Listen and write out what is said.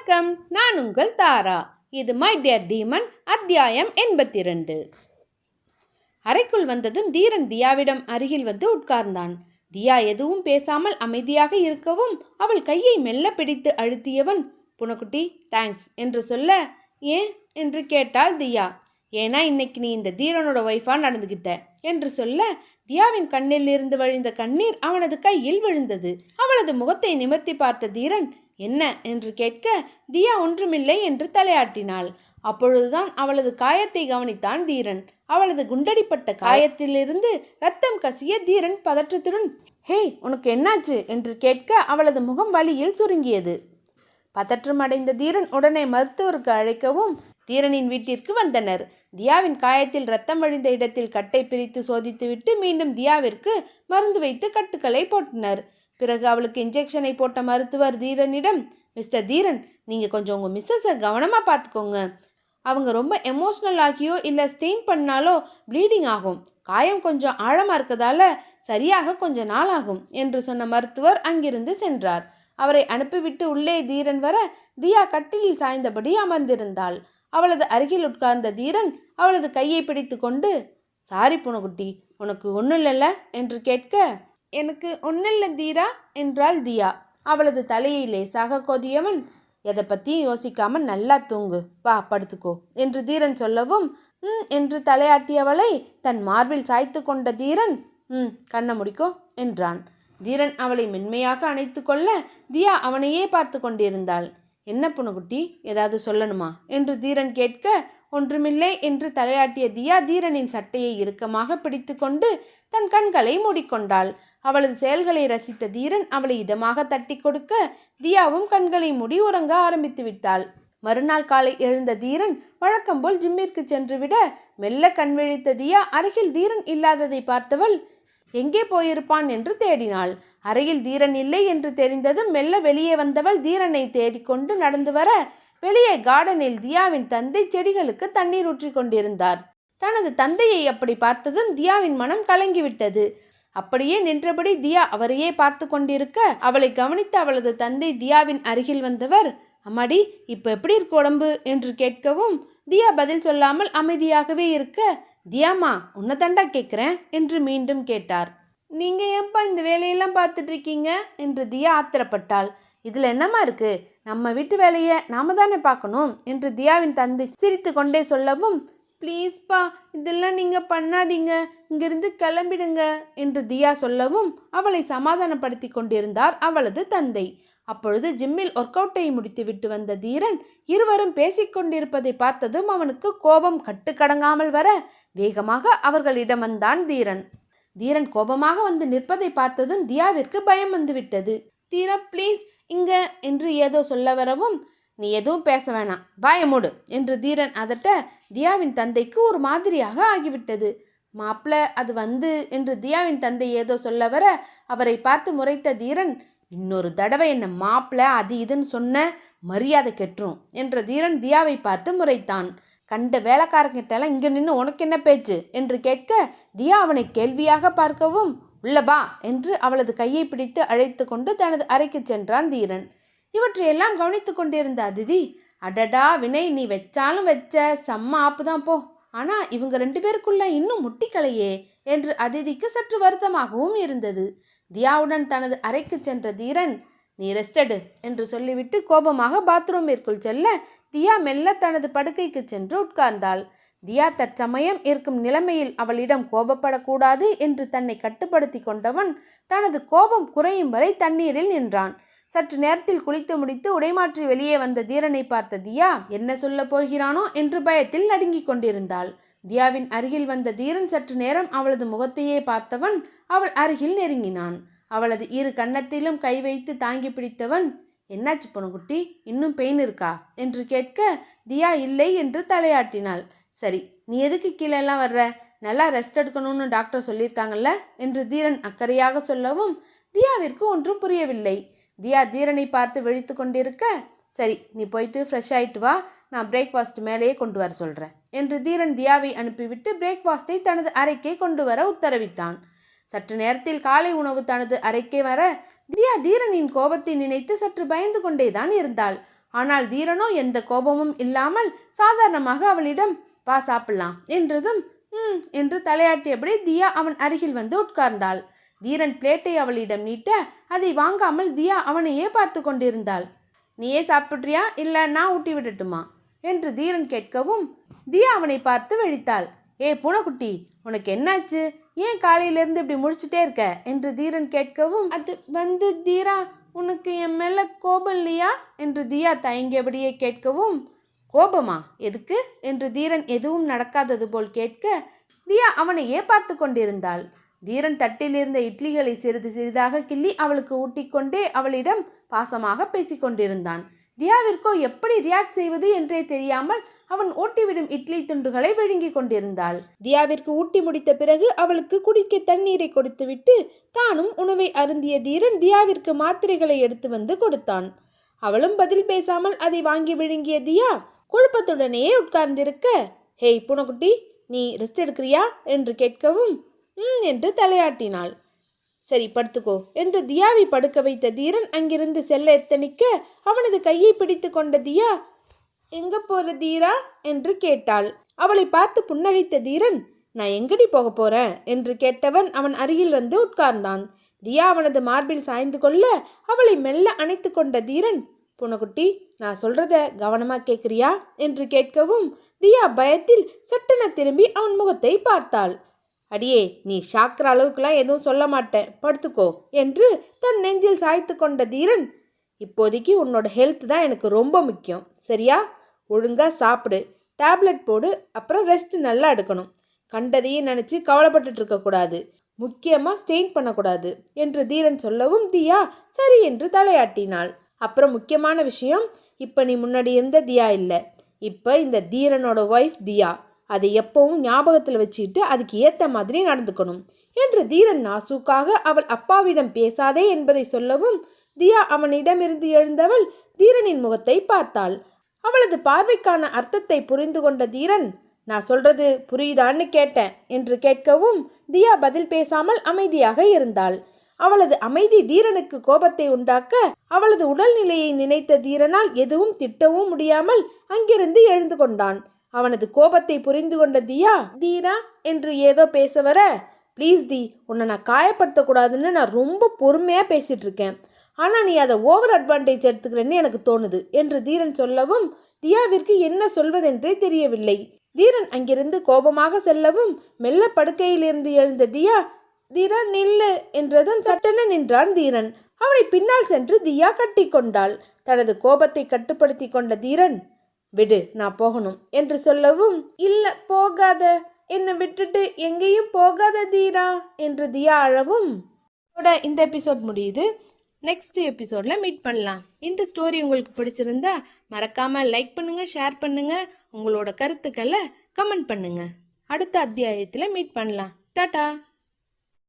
வணக்கம். நான் உங்கள் தாரா. இது மை டியர் டீமன் அத்தியாயம் எண்பத்தி ரெண்டு அறைக்குள் வந்ததும் தீரன் தியாவிடம் அருகில் வந்து உட்கார்ந்தான். தியா எதுவும் பேசாமல் அமைதியாக இருக்கவும் அவள் கையை மெல்ல பிடித்து அழுத்தியவன் புனக்குட்டி தேங்க்ஸ் என்று சொல்ல ஏன்? என்று கேட்டாள் தியா. ஏன்னா இன்னைக்கு நீ இந்த தீரனோட ஒய்ஃபா நடந்துகிட்ட என்று சொல்ல தியாவின் கண்ணில் இருந்து வழிந்த கண்ணீர் அவனது கையில் விழுந்தது. அவளது முகத்தை நிமிர்த்தி பார்த்த தீரன் என்ன? என்று கேட்க தியா ஒன்றுமில்லை என்று தலையாட்டினாள். அப்பொழுதுதான் அவளது காயத்தை கவனித்தான் தீரன். அவளது குண்டடிப்பட்ட காயத்திலிருந்து ரத்தம் கசிய தீரன் பதற்றத்துடன் ஹே உனக்கு என்னாச்சு? என்று கேட்க அவளது முகம் வலியில் சுருங்கியது. பதற்றம் அடைந்த தீரன் உடனே மருத்துவருக்கு அழைக்கவும் தீரனின் வீட்டிற்கு வந்தனர். தியாவின் காயத்தில் ரத்தம் வழிந்த இடத்தில் கட்டை பிரித்து சோதித்துவிட்டு மீண்டும் தியாவிற்கு மருந்து வைத்து கட்டுக்களை போட்டனர். பிறகு அவளுக்கு இன்ஜெக்ஷனை போட்ட மருத்துவர் தீரனிடம் மிஸ்டர் தீரன் நீங்கள் கொஞ்சம் உங்கள் மிஸ்ஸஸை கவனமாக பார்த்துக்கோங்க அவங்க ரொம்ப எமோஷ்னல் ஆகியோ இல்லை ஸ்டெயின் பண்ணாலோ ப்ளீடிங் ஆகும். காயம் கொஞ்சம் ஆழமாக இருக்கதால சரியாக கொஞ்ச நாள் ஆகும் என்று சொன்ன மருத்துவர் அங்கிருந்து சென்றார். அவரை அனுப்பிவிட்டு உள்ளே தீரன் வர தியா கட்டிலில் சாய்ந்தபடி அமர்ந்திருந்தாள். அவளது அருகில் உட்கார்ந்த தீரன் அவளது கையை பிடித்து கொண்டு சாரி புனகுட்டி உனக்கு ஒன்றும் இல்லைல்ல? என்று கேட்க எனக்கு ஒன்றில்ல தீரா? என்றாள் தியா. அவளது தலையை லேசாக கொதியவன் எதை பற்றியும் யோசிக்காம நல்லா தூங்கு. வா படுத்துக்கோ என்று தீரன் சொல்லவும் ம் என்று தலையாட்டியவளை தன் மார்பில் சாய்த்து கொண்ட தீரன் ம் கண்ணை முடிக்கோ என்றான். தீரன் அவளை மென்மையாக அணைத்து கொள்ள தியா அவனையே பார்த்து கொண்டிருந்தாள். என்ன புனுகுட்டி? ஏதாவது சொல்லணுமா? என்று தீரன் கேட்க ஒன்றுமில்லை என்று தலையாட்டிய தியா தீரனின் சட்டையை இறுக்கமாக பிடித்துக்கொண்டு தன் கண்களை மூடிக்கொண்டாள். அவளது செயல்களை ரசித்த தீரன் அவளை இதமாக தட்டி கொடுக்க தியாவும் கண்களை முடி உறங்க ஆரம்பித்து விட்டாள். மறுநாள் காலை எழுந்த தீரன் வழக்கம் போல் ஜிம்மிற்கு சென்றுவிட மெல்ல கண் விழித்த தியா அருகில் தீரன் இல்லாததை பார்த்தவள் எங்கே போயிருப்பான் என்று தேடினாள். அறையில் தீரன் இல்லை என்று தெரிந்ததும் மெல்ல வெளியே வந்தவள் தீரனை தேடிக்கொண்டு நடந்து வர வெளியே கார்டனில் தியாவின் தந்தை செடிகளுக்கு தண்ணீர் ஊற்றிக் கொண்டிருந்தார். தனது தந்தையை அப்படி பார்த்ததும் தியாவின் மனம் கலங்கிவிட்டது. அப்படியே நின்றபடி தியா அவரையே பார்த்து கொண்டிருக்க அவளை கவனித்த அவளது தந்தை தியாவின் அருகில் வந்தவர் அம்மாடி இப்போ எப்படி இருக்கு உடம்பு? என்று கேட்கவும் தியா பதில் சொல்லாமல் அமைதியாகவே இருக்க. தியாமா உன்னை தண்டா கேட்குறேன்? என்று மீண்டும் கேட்டார். நீங்க ஏன்பா இந்த வேலையெல்லாம் பார்த்துட்டு இருக்கீங்க? என்று தியா ஆத்திரப்பட்டாள். இதில் என்னம்மா இருக்கு? நம்ம வீட்டு வேலையை நாம தானே பார்க்கணும்? என்று தியாவின் தந்தை சிரித்து கொண்டே சொல்லவும் ப்ளீஸ்ப்பா இதெல்லாம் நீங்கள் பண்ணாதீங்க. இங்கிருந்து கிளம்பிடுங்க என்று தியா சொல்லவும் அவளை சமாதானப்படுத்தி கொண்டிருந்தார் அவளது தந்தை. அப்பொழுது ஜிம்மில் ஒர்க் அவுட்டை முடித்துவிட்டு வந்த தீரன் இருவரும் பேசிக்கொண்டிருப்பதை பார்த்ததும் அவனுக்கு கோபம் கட்டுக்கடங்காமல் வர வேகமாக அவர்களிடம் வந்தான் தீரன். தீரன் கோபமாக வந்து நிற்பதை பார்த்ததும் தியாவிற்கு பயம் வந்துவிட்டது. தீரா ப்ளீஸ் இங்க என்று ஏதோ சொல்ல வரவும் நீ எதுவும் பேச வேணாம். வாய மூடு. என்று தீரன் அதட்ட தியாவின் தந்தைக்கு ஒரு மாதிரியாக ஆகிவிட்டது. மாப்பிள அது வந்து என்று தியாவின் தந்தை ஏதோ சொல்ல வர அவரை பார்த்து முறைத்த தீரன் இன்னொரு தடவை என்ன மாப்பிள அது இதுன்னு சொன்ன மரியாதை கெட்டுரும் என்ற தீரன் தியாவை பார்த்து முறைத்தான். கண்ட வேலைக்காரங்கிட்டலாம் இங்கே நின்று உனக்கு என்ன பேச்சு? என்று கேட்க தியா அவனை கேள்வியாக பார்க்கவும் உள்ளவா என்று அவளது கையை பிடித்து அழைத்து கொண்டு தனது அறைக்கு சென்றான் தீரன். இவற்றையெல்லாம் கவனித்து கொண்டிருந்த அதிதி அடடா வினை நீ வச்சாலும் வச்ச செம்ம ஆப்பு தான் போ. ஆனால் இவங்க ரெண்டு பேருக்குள்ள இன்னும் முட்டிக்கலையே என்று அதிதிக்கு சற்று வருத்தமாகவும் இருந்தது. தியாவுடன் தனது அறைக்கு சென்ற தீரன் நீ ரெஸ்டடு என்று சொல்லிவிட்டு கோபமாக பாத்ரூமிற்குள் செல்ல தியா மெல்ல தனது படுக்கைக்கு சென்று உட்கார்ந்தாள். தியா தற்சமயம் இருக்கும் நிலைமையில் அவளிடம் கோபப்படக்கூடாது என்று தன்னை கட்டுப்படுத்தி கொண்டவன் தனது கோபம் குறையும் வரை தண்ணீரில் நின்றான். சற்று நேரத்தில் குளித்து முடித்து உடைமாற்றி வெளியே வந்த தீரனை பார்த்த தியா என்ன சொல்ல போகிறானோ? என்று பயத்தில் நடுங்கிக் கொண்டிருந்தாள். தியாவின் அருகில் வந்த தீரன் சற்று நேரம் அவளது முகத்தையே பார்த்தவன் அவள் அருகில் நெருங்கினான். அவளது இரு கன்னத்திலும் கை வைத்து தாங்கி பிடித்தவன் என்னாச்சு பொண்ணுக்குட்டி இன்னும் பெயின் இருக்கா? என்று கேட்க தியா இல்லை என்று தலையாட்டினாள். சரி நீ எதுக்கு கீழெல்லாம் வர்ற? நல்லா ரெஸ்ட் எடுக்கணும்னு டாக்டர் சொல்லியிருக்காங்கல்ல? என்று தீரன் அக்கறையாக சொல்லவும் தியாவிற்கு ஒன்றும் புரியவில்லை. தியா தீரனை பார்த்து விழித்து கொண்டிருக்க சரி நீ போயிட்டு ஃப்ரெஷ் ஆயிட்டு வா. நான் பிரேக்ஃபாஸ்ட் மேலேயே கொண்டு வர சொல்கிறேன் என்று தீரன் தியாவை அனுப்பிவிட்டு பிரேக்ஃபாஸ்ட்டை தனது அறைக்கே கொண்டு வர உத்தரவிட்டான். சற்று நேரத்தில் காலை உணவு தனது அறைக்கே வர தியா தீரனின் கோபத்தை நினைத்து சற்று பயந்து கொண்டேதான் இருந்தாள். ஆனால் தீரனோ எந்த கோபமும் இல்லாமல் சாதாரணமாக அவளிடம் வா சாப்பிடலாம். என்றதும் ம் என்று தலையாட்டியபடி தியா அவன் அருகில் வந்து உட்கார்ந்தாள். தீரன் பிளேட்டை அவளிடம் நீட்ட அதை வாங்காமல் தியா அவனையே பார்த்து கொண்டிருந்தாள். நீயே சாப்பிட்றியா? இல்லை நான் ஊட்டி விடட்டுமா? என்று தீரன் கேட்கவும் தியா அவனை பார்த்து வெழித்தாள். ஏ பூனைக்குட்டி உனக்கு என்னாச்சு? ஏன் காலையிலேருந்து இப்படி முடிச்சுட்டே இருக்க? என்று தீரன் கேட்கவும் அது வந்து தீரா உனக்கு என் மேலே கோபம் இல்லையா? என்று தியா தயங்கியபடியே கேட்கவும் கோபமா? எதுக்கு? என்று தீரன் எதுவும் நடக்காதது போல் கேட்க தியா அவனையே பார்த்து கொண்டிருந்தாள். தீரன் தட்டில் இருந்த இட்லிகளை சிறிது சிறிதாக கிள்ளி அவளுக்கு ஊட்டிக்கொண்டே அவளிடம் பாசமாக பேசிக் கொண்டிருந்தான் தியாவிற்கோ எப்படி ரியாக்ட் செய்வது என்றே தெரியாமல் அவன் ஊட்டிவிடும் இட்லி துண்டுகளை விழுங்கிக் கொண்டிருந்தாள். தியாவிற்கு ஊட்டி முடித்த பிறகு அவளுக்கு குடிக்க தண்ணீரை கொடுத்துவிட்டு தானும் உணவை அருந்திய தீரன் தியாவிற்கு மாத்திரைகளை எடுத்து வந்து கொடுத்தான். அவளும் பதில் பேசாமல் அதை வாங்கி விழுங்கிய தியா குழப்பத்துடனேயே உட்கார்ந்திருக்க ஹேய் பூனைக்குட்டி நீ ரெஸ்ட் எடுக்கிறியா? என்று கேட்கவும் ம் என்று தலையாட்டினாள். சரி படுத்துக்கோ என்று தியாவை படுக்க வைத்த தீரன் அங்கிருந்து செல்ல எத்தனிக்க அவனது கையை பிடித்து கொண்ட தியா எங்க போற தீரா? என்று கேட்டாள். அவளை பார்த்து புன்னகைத்த தீரன் நான் எங்கடி போக போறேன் என்று கேட்டவன் அவன் அருகில் வந்து உட்கார்ந்தான். தியா அவனது மார்பில் சாய்ந்து கொள்ள அவளை மெல்ல அணைத்து கொண்ட தீரன் புனகுட்டி நான் சொல்றத கவனமா கேட்குறியா என்று கேட்கவும் தியா பயத்தில் சட்டென திரும்பி அவன் முகத்தை பார்த்தாள். அடியே நீ ஷாக்கிற அளவுக்குலாம் எதுவும் சொல்ல மாட்டேன். படுத்துக்கோ என்று தன் நெஞ்சில் சாய்த்து கொண்ட தீரன் இப்போதைக்கு உன்னோட ஹெல்த் தான் எனக்கு ரொம்ப முக்கியம். சரியா? ஒழுங்காக சாப்பிடு. டேப்லெட் போடு அப்புறம் ரெஸ்ட் நல்லா எடுக்கணும். கண்டதையும் நினச்சி கவலைப்பட்டுட்டு இருக்கக்கூடாது முக்கியமாக ஸ்டெயின் பண்ணக்கூடாது என்று தீரன் சொல்லவும் தியா சரி என்று தலையாட்டினாள். அப்புறம் முக்கியமான விஷயம் இப்போ நீ முன்னாடி இருந்த தியா இல்லை. இப்போ இந்த தீரனோட ஒய்ஃப் தியா. அதை எப்பவும் ஞாபகத்தில் வச்சுக்கிட்டு அதுக்கு ஏற்ற மாதிரி நடந்துக்கணும் என்று தீரன் நாசூக்காக அவள் அப்பாவிடம் பேசாதே என்பதை சொல்லவும் தியா அவனிடமிருந்து எழுந்தவள் தீரனின் முகத்தை பார்த்தாள். அவளது பார்வைக்கான அர்த்தத்தை புரிந்து கொண்ட தீரன் நான் சொல்றது புரியுதான்னு கேட்டேன் என்று கேட்கவும் தியா பதில் பேசாமல் அமைதியாக இருந்தாள். அவளது அமைதி தீரனுக்கு கோபத்தை உண்டாக்க அவளது உடல்நிலையை நினைத்த தீரனால் எதுவும் திட்டவும் முடியாமல் அங்கிருந்து எழுந்து கொண்டான். அவனது கோபத்தை புரிந்து கொண்ட தியா தீரா என்று ஏதோ பேச வர ப்ளீஸ் டி உன்னை நான் காயப்படுத்தக்கூடாதுன்னு நான் ரொம்ப பொறுமையாக பேசிகிட்டு இருக்கேன். ஆனால் நீ அதை ஓவர் அட்வான்டேஜ் எடுத்துக்கிறேன்னு எனக்கு தோணுது என்று தீரன் சொல்லவும் தியாவிற்கு என்ன சொல்வதென்றே தெரியவில்லை. தீரன் அங்கிருந்து கோபமாக செல்லவும் மெல்ல படுக்கையிலிருந்து எழுந்த தியா தீரா நில்லு என்றதும் சட்டென நின்றான் தீரன். அவனை பின்னால் சென்று தியா கட்டி கொண்டாள். தனது கோபத்தை கட்டுப்படுத்தி கொண்ட தீரன் விடு நான் போகணும் என்று சொல்லவும் இல்ல போகாத. என்னை விட்டுட்டு எங்கேயும் போகாத தீரா என்று தியா அழவும். இந்த எபிசோட் முடியுது. நெக்ஸ்ட் எபிசோடில் மீட் பண்ணலாம். இந்த ஸ்டோரி உங்களுக்கு பிடிச்சிருந்தா மறக்காமல் லைக் பண்ணுங்கள் ஷேர் பண்ணுங்கள் உங்களோட கருத்துக்களை கமெண்ட் பண்ணுங்கள் அடுத்த அத்தியாயத்தில் மீட் பண்ணலாம். டாட்டா